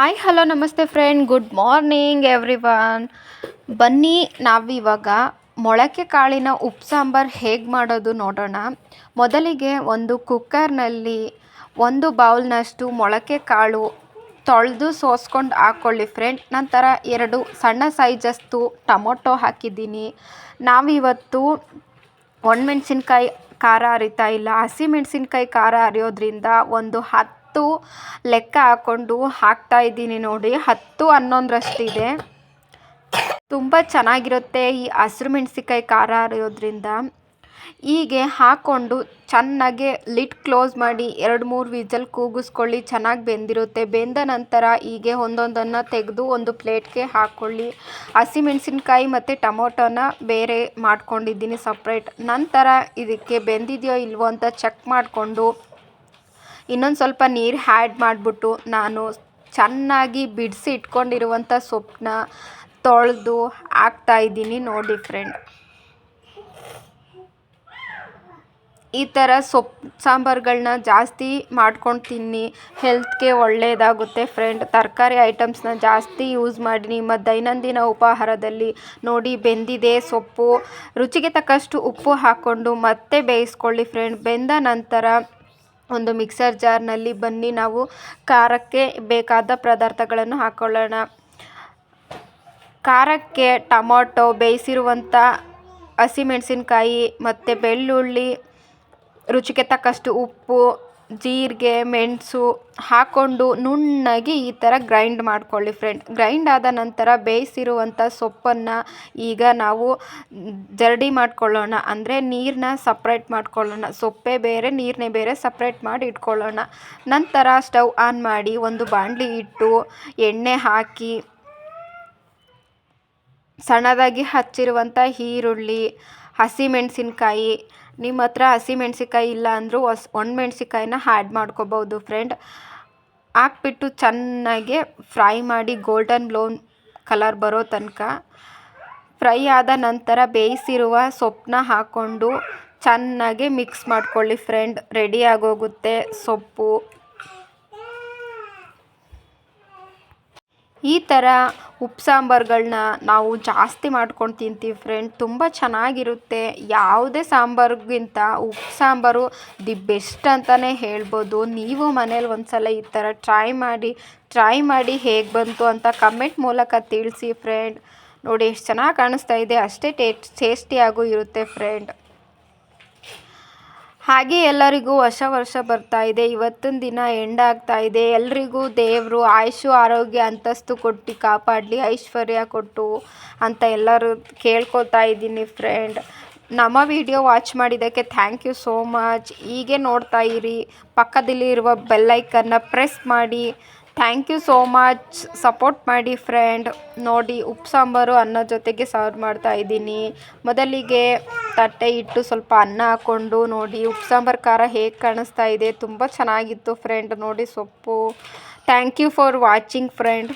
Hi hello ನಮಸ್ತೆ friend good morning everyone ಬನ್ನಿ ನಾವಿವಾಗ ಮೊಳಕೆ ಕಾಳಿನ ಉಪ್ಪು ಸಾಂಬಾರು ಹೇಗೆ ಮಾಡೋದು ನೋಡೋಣ. ಮೊದಲಿಗೆ ಒಂದು ಕುಕ್ಕರ್ನಲ್ಲಿ ಒಂದು ಬೌಲ್ನಷ್ಟು ಮೊಳಕೆ ಕಾಳು ತೊಳೆದು ಸೋಸ್ಕೊಂಡು ಹಾಕ್ಕೊಳ್ಳಿ ಫ್ರೆಂಡ್ ನಂತರ ಎರಡು ಸಣ್ಣ ಸೈಜಸ್ತು ಟೊಮೊಟೊ ಹಾಕಿದ್ದೀನಿ. ನಾವಿವತ್ತು ಒಣಮೆಣ್ಸಿನ್ಕಾಯಿ ಖಾರ ಹರಿತಾ ಇಲ್ಲ. ಹಸಿಮೆಣ್ಸಿನ್ಕಾಯಿ ಖಾರ ಹರಿಯೋದ್ರಿಂದ ಒಂದು ಹತ್ತು ಲೆಕ್ಕ ಹಾಕ್ಕೊಂಡು ಹಾಕ್ತಾ ಇದ್ದೀನಿ ನೋಡಿ. ಹತ್ತು ಹನ್ನೊಂದರಷ್ಟಿದೆ. ತುಂಬ ಚೆನ್ನಾಗಿರುತ್ತೆ ಈ ಹಸಿರು ಮೆಣಸಿನ್ಕಾಯಿ ಖಾರ ಅರಿಯೋದ್ರಿಂದ ಹೀಗೆ ಹಾಕ್ಕೊಂಡು ಚೆನ್ನಾಗೆ ಲಿಡ್ ಕ್ಲೋಸ್ ಮಾಡಿ ಎರಡು ಮೂರು ವಿಜಲ್ ಕೂಗಿಸ್ಕೊಳ್ಳಿ, ಚೆನ್ನಾಗಿ ಬೆಂದಿರುತ್ತೆ. ಬೆಂದ ನಂತರ ಹೀಗೆ ಒಂದೊಂದನ್ನು ತೆಗೆದು ಒಂದು ಪ್ಲೇಟ್ಗೆ ಹಾಕ್ಕೊಳ್ಳಿ ಹಸಿಮೆಣ್ಸಿನ್ಕಾಯಿ ಮತ್ತು ಟೊಮೊಟೊನ ಬೇರೆ ಮಾಡ್ಕೊಂಡಿದ್ದೀನಿ ಸಪ್ರೇಟ್. ನಂತರ ಇದಕ್ಕೆ ಬೆಂದಿದೆಯೋ ಇಲ್ವೋ ಅಂತ ಚೆಕ್ ಮಾಡಿಕೊಂಡು ಇನ್ನೊಂದು ಸ್ವಲ್ಪ ನೀರು ಹ್ಯಾಡ್ ಮಾಡಿಬಿಟ್ಟು ನಾನು ಚೆನ್ನಾಗಿ ಬಿಡಿಸಿ ಇಟ್ಕೊಂಡಿರುವಂಥ ಸೊಪ್ಪನ್ನ ತೊಳೆದು ಹಾಕ್ತಾಯಿದ್ದೀನಿ ನೋಡಿ ಫ್ರೆಂಡ್ ಈ ಥರ ಸೊಪ್ಪು ಸಾಂಬಾರುಗಳ್ನ ಜಾಸ್ತಿ ಮಾಡ್ಕೊಂಡು ತಿನ್ನಿ ಹೆಲ್ತ್ಗೆ ಒಳ್ಳೆಯದಾಗುತ್ತೆ ಫ್ರೆಂಡ್. ತರಕಾರಿ ಐಟಮ್ಸ್ನ ಜಾಸ್ತಿ ಯೂಸ್ ಮಾಡಿ ನಿಮ್ಮ ದೈನಂದಿನ ಉಪಾಹಾರದಲ್ಲಿ ನೋಡಿ ಬೆಂದಿದೆ ಸೊಪ್ಪು. ರುಚಿಗೆ ತಕ್ಕಷ್ಟು ಉಪ್ಪು ಹಾಕ್ಕೊಂಡು ಮತ್ತೆ ಬೇಯಿಸ್ಕೊಳ್ಳಿ ಫ್ರೆಂಡ್. ಬೆಂದ ನಂತರ ಒಂದು ಮಿಕ್ಸರ್ ಜಾರ್ನಲ್ಲಿ ಬನ್ನಿ. ನಾವು ಖಾರಕ್ಕೆ ಬೇಕಾದ ಪದಾರ್ಥಗಳನ್ನು ಹಾಕ್ಕೊಳ್ಳೋಣ ಖಾರಕ್ಕೆ ಟೊಮೊಟೊ, ಬೇಯಿಸಿರುವಂಥ ಹಸಿಮೆಣಸಿನ್ಕಾಯಿ ಮತ್ತು ಬೆಳ್ಳುಳ್ಳಿ ರುಚಿಗೆ ತಕ್ಕಷ್ಟು ಉಪ್ಪು, ಜೀರಿಗೆ, ಮೆಣಸು ಹಾಕ್ಕೊಂಡು ನುಣ್ಣಗೆ ಈ ಥರ ಗ್ರೈಂಡ್ ಮಾಡ್ಕೊಳ್ಳಿ ಫ್ರೆಂಡ್ ಗ್ರೈಂಡ್ ಆದ ನಂತರ ಬೇಯಿಸಿರುವಂಥ ಸೊಪ್ಪನ್ನು ಈಗ ನಾವು ಜರಡಿ ಮಾಡ್ಕೊಳ್ಳೋಣ. ಅಂದರೆ ನೀರನ್ನ ಸಪ್ರೇಟ್ ಮಾಡ್ಕೊಳ್ಳೋಣ. ಸೊಪ್ಪೇ ಬೇರೆ ನೀರನ್ನೇ ಬೇರೆ ಸಪ್ರೇಟ್ ಮಾಡಿ ಇಟ್ಕೊಳ್ಳೋಣ. ನಂತರ ಸ್ಟವ್ ಆನ್ ಮಾಡಿ ಒಂದು ಬಾಣಲಿ ಇಟ್ಟು ಎಣ್ಣೆ ಹಾಕಿ ಸಣ್ಣದಾಗಿ ಹಚ್ಚಿರುವಂಥ ಈರುಳ್ಳಿ ಹಸಿಮೆಣಸಿನ್ಕಾಯಿ ನಿಮ್ಮ ಹತ್ರ ಹಸಿಮೆಣ್ಸಿನ್ಕಾಯಿ ಇಲ್ಲ ಅಂದರೂ ಹೊಸ್ ಒಣಮೆಣ್ಸಿಕಾಯಿನ ಆ್ಯಡ್ ಮಾಡ್ಕೋಬೋದು ಫ್ರೆಂಡ್ ಹಾಕ್ಬಿಟ್ಟು ಚೆನ್ನಾಗಿ ಫ್ರೈ ಮಾಡಿ ಗೋಲ್ಡನ್ ಬ್ಲೌನ್ ಕಲರ್ ಬರೋ ತನಕ. ಫ್ರೈ ಆದ ನಂತರ ಬೇಯಿಸಿರುವ ಸೊಪ್ಪನ್ನ ಹಾಕ್ಕೊಂಡು ಚೆನ್ನಾಗಿ ಮಿಕ್ಸ್ ಮಾಡ್ಕೊಳ್ಳಿ ಫ್ರೆಂಡ್ ರೆಡಿ ಆಗೋಗುತ್ತೆ ಸೊಪ್ಪು. ಈ ಥರ ಉಪ್ಪು ಸಾಂಬಾರುಗಳನ್ನ ನಾವು ಜಾಸ್ತಿ ಮಾಡ್ಕೊಂಡು ತಿಂತೀವಿ ಫ್ರೆಂಡ್ ತುಂಬ ಚೆನ್ನಾಗಿರುತ್ತೆ. ಯಾವುದೇ ಸಾಂಬಾರಿಗಿಂತ ಉಪ್ಪು ಸಾಂಬಾರು ದಿ ಬೆಸ್ಟ್ ಅಂತಲೇ ಹೇಳ್ಬೋದು. ನೀವು ಮನೇಲಿ ಒಂದು ಸಲ ಈ ಥರ ಟ್ರೈ ಮಾಡಿ ಟ್ರೈ ಮಾಡಿ ಹೇಗೆ ಬಂತು ಅಂತ ಕಮೆಂಟ್ ಮೂಲಕ ತಿಳಿಸಿ ಫ್ರೆಂಡ್ ನೋಡಿ, ಎಷ್ಟು ಚೆನ್ನಾಗಿ ಕಾಣಿಸ್ತಾ ಇದೆ. ಅಷ್ಟೇ ಟೇಸ್ಟಿಯಾಗೂ ಇರುತ್ತೆ ಫ್ರೆಂಡ್ ಹಾಗೆ ಎಲ್ಲರಿಗೂ ಹೊಸ ವರ್ಷ ಬರ್ತಾ ಇದೆ. ಇವತ್ತಿನ ದಿನ ಎಂಡ್ ಆಗ್ತಾ ಇದೆ. ಎಲ್ರಿಗೂ ದೇವರು ಆಯುಷು, ಆರೋಗ್ಯ ಅಂತಸ್ತು ಕೊಟ್ಟು ಕಾಪಾಡಲಿ, ಐಶ್ವರ್ಯ ಕೊಟ್ಟು ಅಂತ ಎಲ್ಲರೂ ಕೇಳ್ಕೊತಾ ಇದ್ದೀನಿ ಫ್ರೆಂಡ್ ನಮ್ಮ ವಿಡಿಯೋ ವಾಚ್ ಮಾಡಿದ್ದಕ್ಕೆ ಥ್ಯಾಂಕ್ ಯು ಸೋ ಮಚ್ ಹೀಗೆ ನೋಡ್ತಾ ಇರಿ. ಪಕ್ಕದಲ್ಲಿರುವ ಬೆಲ್ಲೈಕನ್ನು ಪ್ರೆಸ್ ಮಾಡಿ. Thank you so much. Support ಮಾಡಿ ಫ್ರೆಂಡ್. ನೋಡಿ, ಉಪ್ಪು ಸಾಂಬಾರು ಅನ್ನ ಜೊತೆಗೆ ಸರ್ವ್ ಮಾಡ್ತಾ ಇದ್ದೀನಿ. ಮೊದಲಿಗೆ ತಟ್ಟೆ ಇಟ್ಟು ಸ್ವಲ್ಪ ಅನ್ನ ಹಾಕ್ಕೊಂಡು ನೋಡಿ, ಉಪ್ಪು ಸಾಂಬಾರು ಖಾರ ಹೇಗೆ ಕಾಣಿಸ್ತಾ ಇದೆ. ತುಂಬ ಚೆನ್ನಾಗಿತ್ತು ಫ್ರೆಂಡ್. ನೋಡಿ ಸೊಪ್ಪು. Thank you for watching friend.